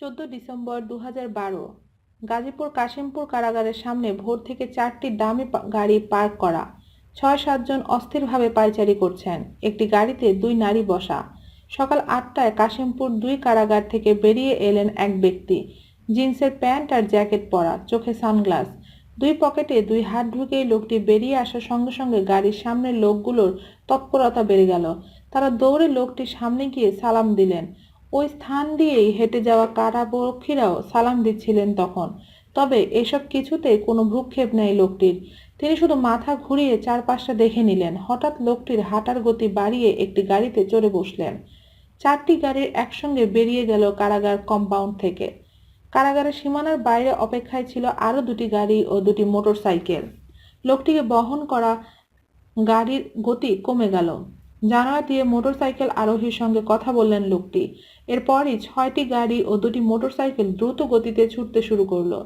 চোদ্দ ডিসেম্বর দু বারো, গাজীপুর কাশিমপুর কারাগারের সামনে ভোর থেকে চারটি দামি গাড়ি পার্ক করা। ছয় সাতজন অস্থিরভাবে পায়চারি করছেন। একটি গাড়িতে দুই নারী বসা। সকাল আটটায় কাশিমপুর দুই কারাগার থেকে বেরিয়ে এলেন এক ব্যক্তি। জিন্সের প্যান্ট আর জ্যাকেট পরা, চোখে সানগ্লাস। দুই পকেটে দুই হাত ঢুকেই লোকটি বেরিয়ে আসার সঙ্গে সঙ্গে গাড়ির সামনের লোকগুলোর তৎপরতা বেড়ে গেল। তারা দৌড়ে লোকটির সামনে গিয়ে সালাম দিলেন। ওই স্থান দিয়েই হেঁটে যাওয়া কারারক্ষীরাও সালাম দিচ্ছিলেন তখন। তবে এসব কিছুতে কোনো ভ্রুক্ষেপ নেই লোকটির। তিনি শুধু মাথা ঘুরিয়ে চারপাশটা দেখে নিলেন। হঠাৎ লোকটির হাঁটার গতি বাড়িয়ে একটি গাড়িতে চড়ে বসলেন। চারটি গাড়ির একসঙ্গে বেরিয়ে গেল কারাগার কম্পাউন্ড থেকে। কারাগারের সীমানার বাইরে অপেক্ষায় ছিল আরও দুটি গাড়ি ও দুটি মোটরসাইকেল। লোকটিকে বহন করা গাড়ির গতি কমে গেল। জানালা দিয়ে মোটরসাইকেল আরোহীর সঙ্গে কথা বললেন লোকটি। এরপরই ছয়টি গাড়ি ও দুটি মোটরসাইকেল দ্রুত গতিতে ছুটতে শুরু করল।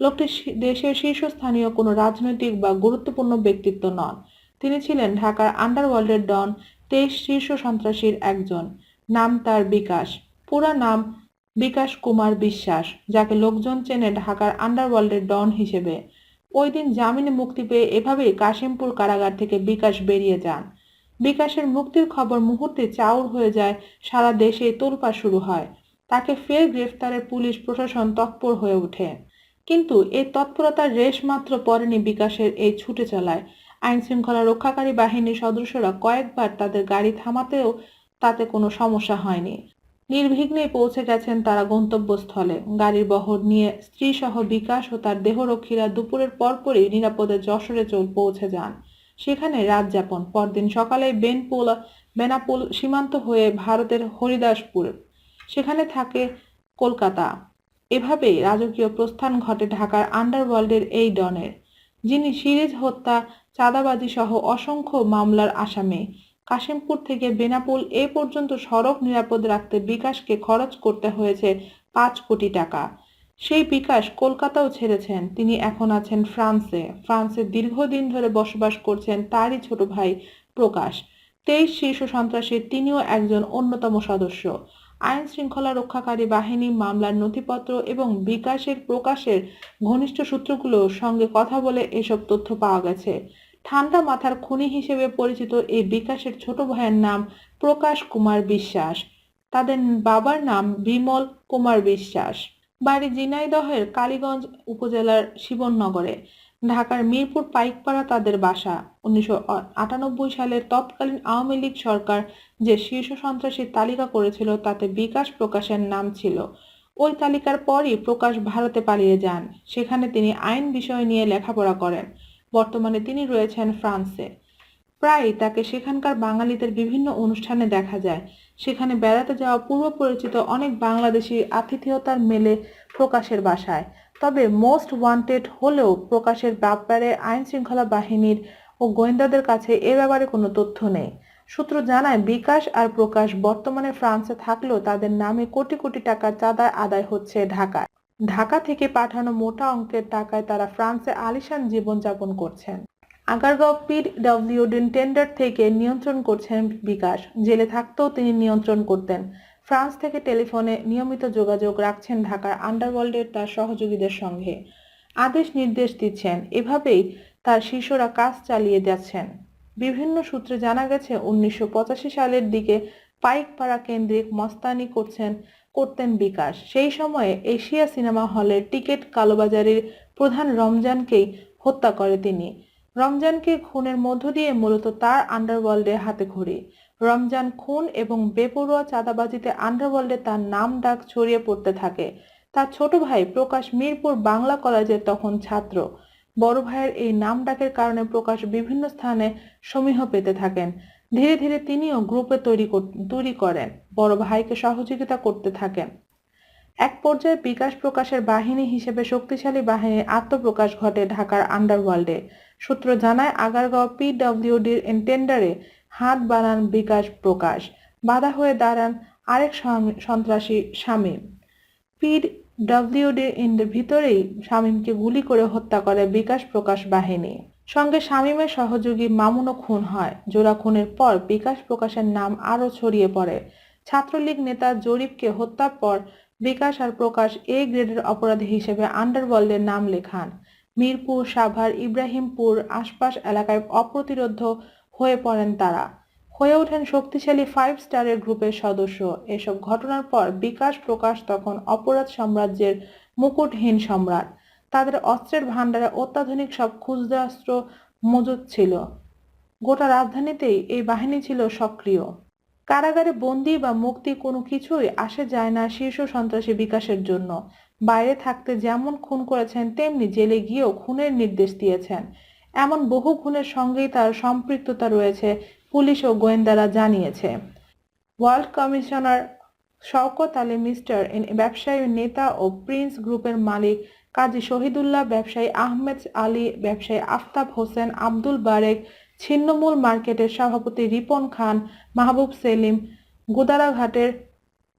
লোকটি দেশের শীর্ষস্থানীয় কোনো রাজনৈতিক বা গুরুত্বপূর্ণ ব্যক্তিত্ব নন। তিনি ছিলেন ঢাকার আন্ডারওয়ার্ল্ডের ডন তেইশ শীর্ষ সন্ত্রাসীর একজন। নাম তার বিকাশ। পুরা নাম বিকাশ কুমার বিশ্বাস, যাকে লোকজন চেনে ঢাকার আন্ডারওয়ার্ল্ডের ডন হিসেবে। ওই দিন জামিনে মুক্তি পেয়ে এভাবেই কাশিমপুর কারাগার থেকে বিকাশ বেরিয়ে যান। বিকাশের মুক্তির খবর মুহূর্তে চাউর হয়ে যায়, সারা দেশে তোলপা শুরু হয়। তাকে ফের গ্রেফতারের পুলিশ প্রশাসন তৎপর হয়ে ওঠে। কিন্তু এই তৎপরতার রেশ মাত্র পড়েনি বিকাশের এই ছুটে চলায়। আইন শৃঙ্খলা রক্ষাকারী বাহিনীর সদস্যরা কয়েকবার তাদের গাড়ি থামাতেও তাতে কোনো সমস্যা হয়নি। নির্বিঘ্নে পৌঁছে গেছেন তারা গন্তব্যস্থলে। গাড়ির বহর নিয়ে স্ত্রী সহ বিকাশ ও তার দেহরক্ষীরা দুপুরের পরপরই নিরাপদে যশোরে চল পৌঁছে যান। সেখানে রাত যাপন। পরদিন সকালে বেনপুল, বেনাপোল সীমান্ত হয়ে ভারতের হরিদাসপুর, সেখানে থাকে কলকাতা। এভাবেই রাজকীয় প্রস্থান ঘটে ঢাকার আন্ডারওয়ার্ল্ডের এই ডনের যিনি সিরিজ হত্যা, চাঁদাবাজি সহ অসংখ্য মামলার আসামি। কাশিমপুর থেকে বেনাপুল এ পর্যন্ত সড়ক নিরাপদ রাখতে বিকাশকে খরচ করতে হয়েছে পাঁচ কোটি টাকা। সেই বিকাশ কলকাতাও ছেড়েছেন। তিনি এখন আছেন ফ্রান্সে। ফ্রান্সে দীর্ঘদিন ধরে বসবাস করছেন তারই ছোট ভাই প্রকাশ। তেইশ শীর্ষ সন্ত্রাসীর তিনিও একজন অন্যতম সদস্য। আইন শৃঙ্খলা রক্ষাকারী বাহিনী, মামলার নথিপত্র এবং বিকাশের প্রকাশের ঘনিষ্ঠ সূত্রগুলোর সঙ্গে কথা বলে এসব তথ্য পাওয়া গেছে। ঠান্ডা মাথার খুনি হিসেবে পরিচিত এই বিকাশের ছোট ভাইয়ের নাম প্রকাশ কুমার বিশ্বাস। তাদের বাবার নাম বিমল কুমার বিশ্বাস। বাড়ি ঝিনাইদহের কালীগঞ্জ উপজেলার শিবননগরে ঢাকার মিরপুর পাইকপাড়া তাদের বাসা। উনিশশো আটানব্বই সালের তৎকালীন আওয়ামী লীগ সরকার যে শীর্ষ সন্ত্রাসীর তালিকা করেছিল, তাতে বিকাশ প্রকাশের নাম ছিল। ওই তালিকার পরই প্রকাশ ভারতে পালিয়ে যান। সেখানে তিনি আইন বিষয় নিয়ে লেখাপড়া করেন। বর্তমানে তিনি রয়েছেন ফ্রান্সে। প্রায়ই তাকে সেখানকার বাঙালিদের বিভিন্ন অনুষ্ঠানে দেখা যায়। সেখানে বেড়াতে যাওয়া পূর্ব পরিচিত অনেক বাংলাদেশি আতিথেয়তার মেলে প্রকাশের বাসায়। তবে মোস্ট ওয়ান্টেড হলেও প্রকাশের ব্যাপারে আইন শৃঙ্খলা বাহিনীর ও গোয়েন্দাদের কাছে এ ব্যাপারে কোনো তথ্য নেই। সূত্র জানায়, বিকাশ আর প্রকাশ বর্তমানে ফ্রান্সে থাকলেও তাদের নামে কোটি কোটি টাকার চাঁদা আদায় হচ্ছে ঢাকায়। ঢাকা থেকে পাঠানো মোটা অঙ্কের টাকায় তারা ফ্রান্সে আলিশান জীবনযাপন করছেন। আগারগাঁও পিডব্লিউডি টেন্ডার থেকে নিয়ন্ত্রণ করছেন বিকাশ। জেলে থাকতেও তিনি নিয়ন্ত্রণ করতেন। ফ্রান্স থেকে টেলিফোনে নিয়মিত যোগাযোগ রাখছেন ঢাকার আন্ডারওয়ার্ল্ডের তার সহযোগীদের সঙ্গে। আদেশ নির্দেশ দিচ্ছেন। এভাবেই তার শিষ্যরা কাজ চালিয়ে যাচ্ছেন। বিভিন্ন সূত্রে জানা গেছে, উনিশশো পঁচাশি সালের দিকে পাইকপাড়া কেন্দ্রিক মস্তানি করছেন, করতেন বিকাশ। সেই সময়ে এশিয়া সিনেমা হলের টিকিট কালোবাজারির প্রধান রমজানকেই হত্যা করে তিনি। রমজানকে খুনের মধ্য দিয়ে মূলত তার আন্ডারওয়ার্ল্ডে হাতে খড়ি রমজান খুন এবং বেপরোয়া চাঁদাবাজিতে আন্ডারওয়ার্ল্ডে তার নাম ডাক ছড়িয়ে পড়তে থাকে। তার ছোট ভাই প্রকাশ মিরপুর বাংলা কলেজের তখন ছাত্র। বড় ভাইয়ের এই নাম ডাকের কারণে প্রকাশ বিভিন্ন স্থানে সমীহ পেতে থাকেন। ধীরে ধীরে তিনিও গ্রুপে তৈরি তৈরি করেন। বড় ভাইকে সহযোগিতা করতে থাকেন। এক পর্যায়ে বিকাশ প্রকাশের বাহিনী হিসেবে শক্তিশালী বাহিনীর আত্মপ্রকাশ ঘটে ঢাকার আন্ডারওয়ার্ল্ডে সূত্র জানায়, আগারগাঁও পিডব্লিউডির টেন্ডারে হাত বাড়ান বিকাশ প্রকাশ। বাধা হয়ে দাঁড়ান আরেক সন্ত্রাসী শামীম পিডব্লিউডির ইন্ডের ভিতরেই শামীমকে গুলি করে হত্যা করে বিকাশ প্রকাশ বাহিনী। সঙ্গে শামীমের সহযোগী মামুনও খুন হয়। জোড়া খুনের পর বিকাশ প্রকাশের নাম আরও ছড়িয়ে পড়ে। ছাত্রলীগ নেতা জরিফকে হত্যার পর বিকাশ আর প্রকাশ এ গ্রেডের অপরাধী হিসেবে আন্ডারওয়ার্ল্ডের নাম লেখান। মিরপুর, সাভার, ইব্রাহিমপুর আশপাশ এলাকায় অপ্রতিরোধ হয়ে পড়েন তারা। হয়ে ওঠেন শক্তিশালী ফাইভ স্টারের গ্রুপের সদস্য। এসব ঘটনার পর বিকাশ প্রকাশ তখন অপরাধ সাম্রাজ্যের মুকুটহীন সম্রাট। তাদের অস্ত্রের ভাণ্ডারে অত্যাধুনিক সব ক্ষুদ্রাস্ত্র মজুদ ছিল। গোটা রাজধানীতেই এই বাহিনী ছিল সক্রিয়। কারাগারে বন্দি বা মুক্তি কোনো কিছুই আসে যায় না শীর্ষ সন্ত্রাসী বিকাশের জন্য। বাইরে থাকতে যেমন খুন করেছেন, তেমনি জেলে গিয়েও খুনের নির্দেশ দিয়েছেন। এমন বহু খুনের সঙ্গেই তার সম্পৃক্ততা রয়েছে, পুলিশ ও গোয়েন্দারা জানিয়েছে। Ward commissioner Shawkat Ali mister ব্যবসায়ী নেতা ও প্রিন্স গ্রুপের মালিক কাজী শহীদুল্লাহ ব্যবসায়ী আহমেদ আলী, ব্যবসায়ী আফতাব হোসেন, আব্দুল বারেক, ছিন্নমূল মার্কেটের সভাপতি রিপন খান, মাহবুব সেলিম, গোদারাঘাটের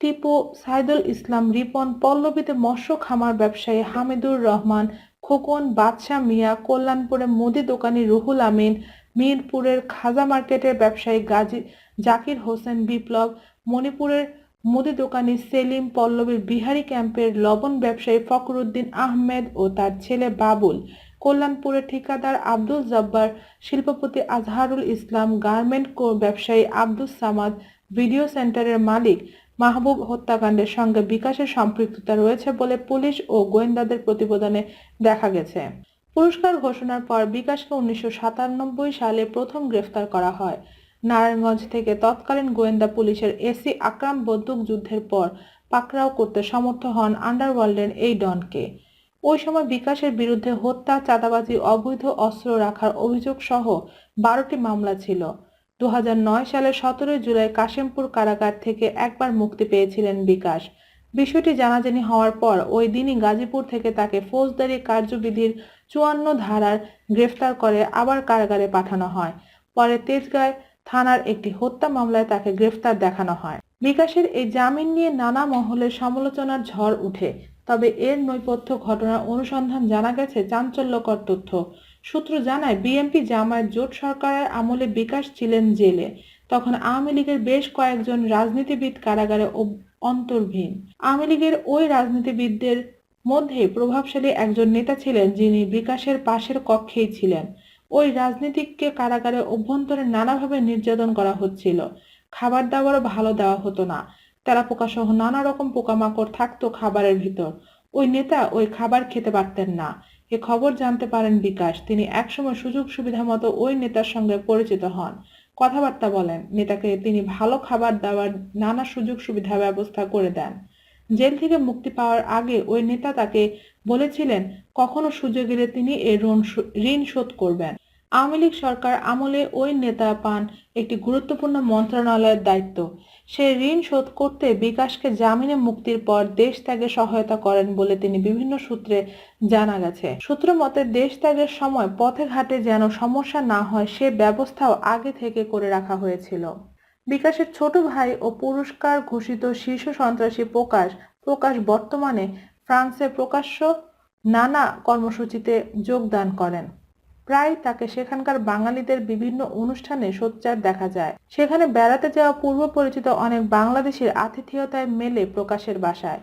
টিপু সাইদুল ইসলাম, রিপন পল্লবীতে মৎস্য খামার ব্যবসায়ী হামিদুর রহমান, খোকন বাদশাহ মিয়া, কল্যাণপুরে মুদি দোকানি রুহুল আমিন, মিরপুরের খাজা মার্কেটের ব্যবসায়ী গাজী জাকির হোসেন বিপ্লব, মণিপুরের মুদি দোকানি সেলিম পল্লবীর বিহারি ক্যাম্পের লবণ ব্যবসায়ী ফখরুদ্দিন আহমেদ ও তার ছেলে বাবুল, কল্যাণপুরের ঠিকাদার আব্দুল জব্বার, শিল্পপতি আজহারুল ইসলাম, গার্মেন্ট ব্যবসায়ী আব্দুস সামাদ, ভিডিও সেন্টারের মালিক মাহবুব হত্যাকাণ্ডের সঙ্গে বিকাশের সম্পৃক্ততা রয়েছে বলে পুলিশ ও গোয়েন্দাদের প্রতিবেদনে দেখা গেছে। পুরস্কার ঘোষণার পর বিকাশকে উনিশশো সাতানব্বই সালে প্রথম গ্রেফতার করা হয়। নারায়ণগঞ্জ থেকে তৎকালীন গোয়েন্দা পুলিশের এসি আকরাম বন্দুক যুদ্ধের পর পাকড়াও করতে সমর্থ হন আন্ডারওয়ার্ল্ডের এই ডনকে। ওই সময় বিকাশের বিরুদ্ধে হত্যা, চাঁদাবাজি, অবৈধ অস্ত্র রাখার অভিযোগ সহ বারোটি মামলা ছিল। দু হাজার নয় সালের সতেরোই জুলাই কাশিমপুর কারাগার থেকে একবার মুক্তি পেয়েছিলেন বিকাশ। বিষয়টি জানাজানি হওয়ার পর ওই দিনই গাজীপুর থেকে তাকে ফৌজদারি কার্যবিধির চুয়ান্ন ধারার গ্রেফতার করে আবার কারাগারে পাঠানো হয়। পরে তেজগাঁয় থানার একটি হত্যা মামলায় তাকে গ্রেফতার দেখানো হয়। বিকাশের এই জামিন নিয়ে নানা মহলের সমালোচনার ঝড় উঠে, তবে এর নৈপথ্য ঘটনার অনুসন্ধান জানা গেছে চাঞ্চল্যকর তথ্য। সূত্র জানায়, বিএনপি জামায়াত জোট সরকারের আমলে বিকাশ ছিলেন জেলে। তখন আওয়ামী লীগের বেশ কয়েকজন রাজনীতিবিদ কারাগারে অন্তর্ভীন আওয়ামী লীগের ওই রাজনীতিবিদদের মধ্যে প্রভাবশালী একজন নেতা ছিলেন যিনি বিকাশের পাশের কক্ষেই ছিলেন। ওই রাজনীতিককে কারাগারে অভ্যন্তরে নানাভাবে নির্যাতন করা হচ্ছিল। খাবার দাবারও ভালো দেওয়া হতো না। তেলাপোকা সহ নানা রকম পোকামাকড় থাকতো খাবারের ভিতর। ওই নেতা ওই খাবার খেতে পারতেন না। এ খবর জানতে পারেন বিকাশ। তিনি একসময় সুযোগ সুবিধা মতো ওই নেতার সঙ্গে পরিচিত হন। কথাবার্তা বলেন, নেতাকে তিনি ভালো খাবার দাবার নানা সুযোগ সুবিধা ব্যবস্থা করে দেন। জেল থেকে মুক্তি পাওয়ার আগে ওই নেতা তাকে বলেছিলেন, কখনো সুযোগ এলে তিনি এ ঋণ শোধ করবেন। আওয়ামী লীগ সরকার আমলে ওই নেতা পান একটি গুরুত্বপূর্ণ মন্ত্রণালয়ের দায়িত্ব। সে ঋণ শোধ করতে বিকাশকে জামিনে মুক্তির পর দেশ ত্যাগে সহায়তা করেন বলে তিনি বিভিন্ন সূত্রে জানা গেছে। সূত্র মতে, দেশ ত্যাগের সময় পথে ঘাটে যেন সমস্যা না হয়, সে ব্যবস্থাও আগে থেকে করে রাখা হয়েছিল। বিকাশের ছোট ভাই ও পুরস্কার ঘোষিত শীর্ষ সন্ত্রাসী প্রকাশ প্রকাশ বর্তমানে ফ্রান্সে প্রকাশ্য নানা কর্মসূচিতে যোগদান করেন। প্রায় তাকে সেখানকার বাঙালিদের বিভিন্ন অনুষ্ঠানে সোচ্চার দেখা যায়। সেখানে বেড়াতে যাওয়া পূর্ব পরিচিত অনেক বাংলাদেশের আতিথেয়তায় মেলে প্রকাশের বাসায়।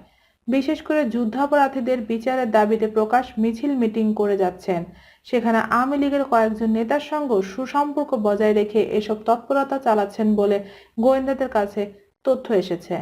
বিশেষ করে যুদ্ধাপরাধীদের বিচারের দাবিতে প্রকাশ মিছিল মিটিং করে যাচ্ছেন। সেখানে আওয়ামী লীগের কয়েকজন নেতার সঙ্গে সুসম্পর্ক বজায় রেখে এসব তৎপরতা চালাচ্ছেন বলে গোয়েন্দাদের কাছে তথ্য এসেছে।